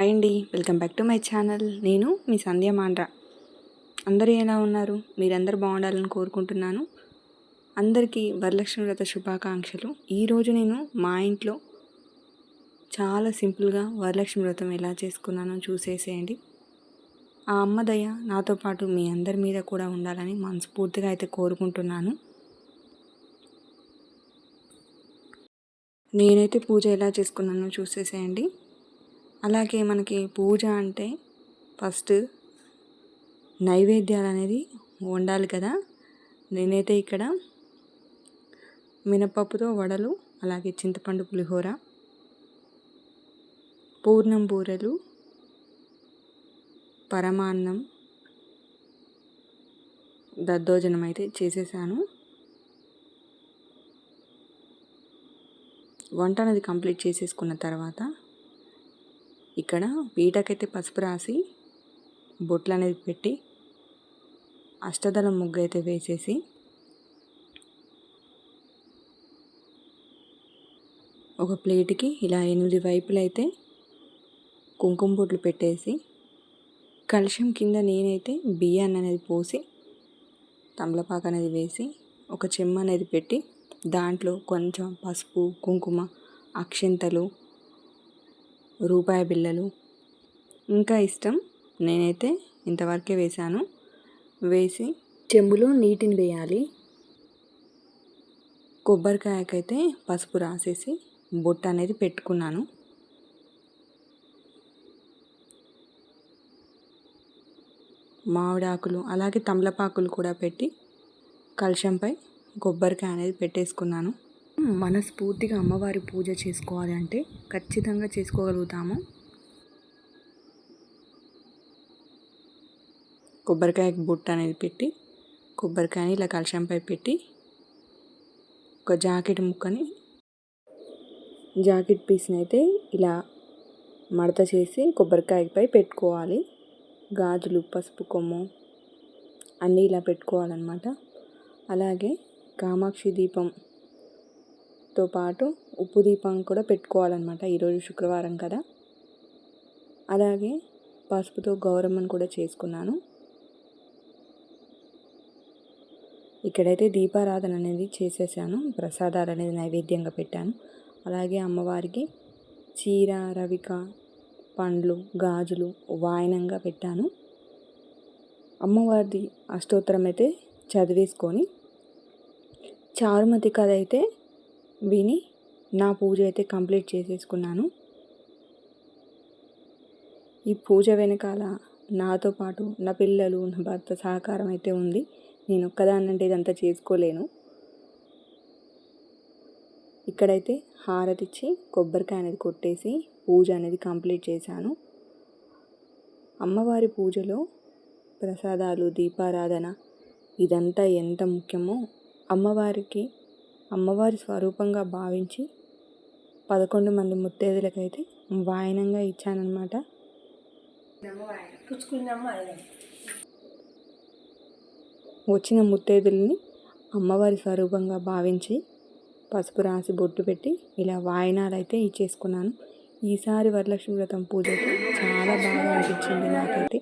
Hi అండి welcome back to my channel. నేను మీ సంధ్య మాండ్రా. అందరూ ఎలా ఉన్నారు? మీరందరూ బాగుండాలని కోరుకుంటున్నాను. అందరికీ వరలక్ష్మి వ్రత శుభాకాంక్షలు. ఈరోజు నేను మా ఇంట్లో చాలా సింపుల్గా వరలక్ష్మి వ్రతం ఎలా చేసుకున్నానో చూసేసేయండి. ఆ అమ్మదయ నాతో పాటు మీ అందరి మీద కూడా ఉండాలని మనస్ఫూర్తిగా అయితే కోరుకుంటున్నాను. నేనైతే పూజ ఎలా చేసుకున్నానో చూసేసేయండి. అలాగే మనకి పూజ అంటే ఫస్ట్ నైవేద్యాలు అనేది వండాలి కదా. నేనైతే ఇక్కడ మినపప్పుతో వడలు అలాగే చింతపండు పులిహోర పూర్ణం బూరెలు పరమాన్నం దద్దోజనం అయితే చేసేసాను. వంట అనేది కంప్లీట్ చేసేసుకున్న తర్వాత ఇక్కడ పీటకైతే పసుపు రాసి బొట్లు అనేది పెట్టి అష్టదళం ముగ్గు అయితే వేసేసి ఒక ప్లేట్కి ఇలా ఎనిమిది వైపులు అయితే కుంకుమ బొట్లు పెట్టేసి కలుషం కింద నేనైతే బియ్యాన్ని అనేది పోసి తమలపాకు అనేది వేసి ఒక చెమ్మ అనేది పెట్టి దాంట్లో కొంచెం పసుపు కుంకుమ అక్షింతలు రూపాయి బిళ్ళలు. ఇంకా ఇష్టం? నేనైతే ఇంతవరకే వేశాను. వేసి చెంబులో నీటిని వేయాలి. కొబ్బరికాయకైతే పసుపు రాసేసి బొట్టు అనేది పెట్టుకున్నాను. మామిడాకులు అలాగే తమలపాకులు కూడా పెట్టి కలశంపై కొబ్బరికాయ అనేది పెట్టేసుకున్నాను. మనస్ఫూర్తిగా అమ్మవారి పూజ చేసుకోవాలి అంటే ఖచ్చితంగా చేసుకోగలుగుతాము. కొబ్బరికాయకి బుట్ట అనేది పెట్టి కొబ్బరికాయని ఇలా కలశంపై పెట్టి ఒక జాకెట్ ముక్కని జాకెట్ పీస్ని అయితే ఇలా మడత చేసి కొబ్బరికాయపై పెట్టుకోవాలి. గాజులు పసుపు కొమ్ము అన్నీ ఇలా పెట్టుకోవాలన్నమాట. అలాగే కామాక్షి దీపం తో పాటు ఉప్పు దీపం కూడా పెట్టుకోవాలన్నమాట ఈరోజు శుక్రవారం కదా. అలాగే పసుపుతో గౌరమ్మను కూడా చేసుకున్నాను. ఇక్కడైతే దీపారాధన అనేది చేసేసాను. ప్రసాదాలు అనేది నైవేద్యంగా పెట్టాను. అలాగే అమ్మవారికి చీర రవిక పండ్లు గాజులు వాయనంగా పెట్టాను. అమ్మవారిది అష్టోత్తరం అయితే చదివేసుకొని చారుమతి కథ అయితే విని నా పూజ అయితే కంప్లీట్ చేసేసుకున్నాను. ఈ పూజ వెనకాల నాతో పాటు నా పిల్లలు నా భర్త సహకారం అయితే ఉంది. నేను ఒక్కదాన్నంటే ఇదంతా చేసుకోలేను. ఇక్కడైతే హారతి ఇచ్చి కొబ్బరికాయ అనేది కొట్టేసి పూజ అనేది కంప్లీట్ చేశాను. అమ్మవారి పూజలో ప్రసాదాలు దీపారాధన ఇదంతా ఎంత ముఖ్యమో అమ్మవారికి అమ్మవారి స్వరూపంగా భావించి పదకొండు మంది ముత్తైదులకైతే వాయనంగా ఇచ్చానమాట వచ్చిన ముత్తైదుల్ని అమ్మవారి స్వరూపంగా భావించి పసుపు రాసి బొట్టు పెట్టి ఇలా వాయనాలు అయితే ఇచ్చేసుకున్నాను. ఈసారి వరలక్ష్మి వ్రతం పూజకి చాలా బాగా అనిపించింది నాకైతే.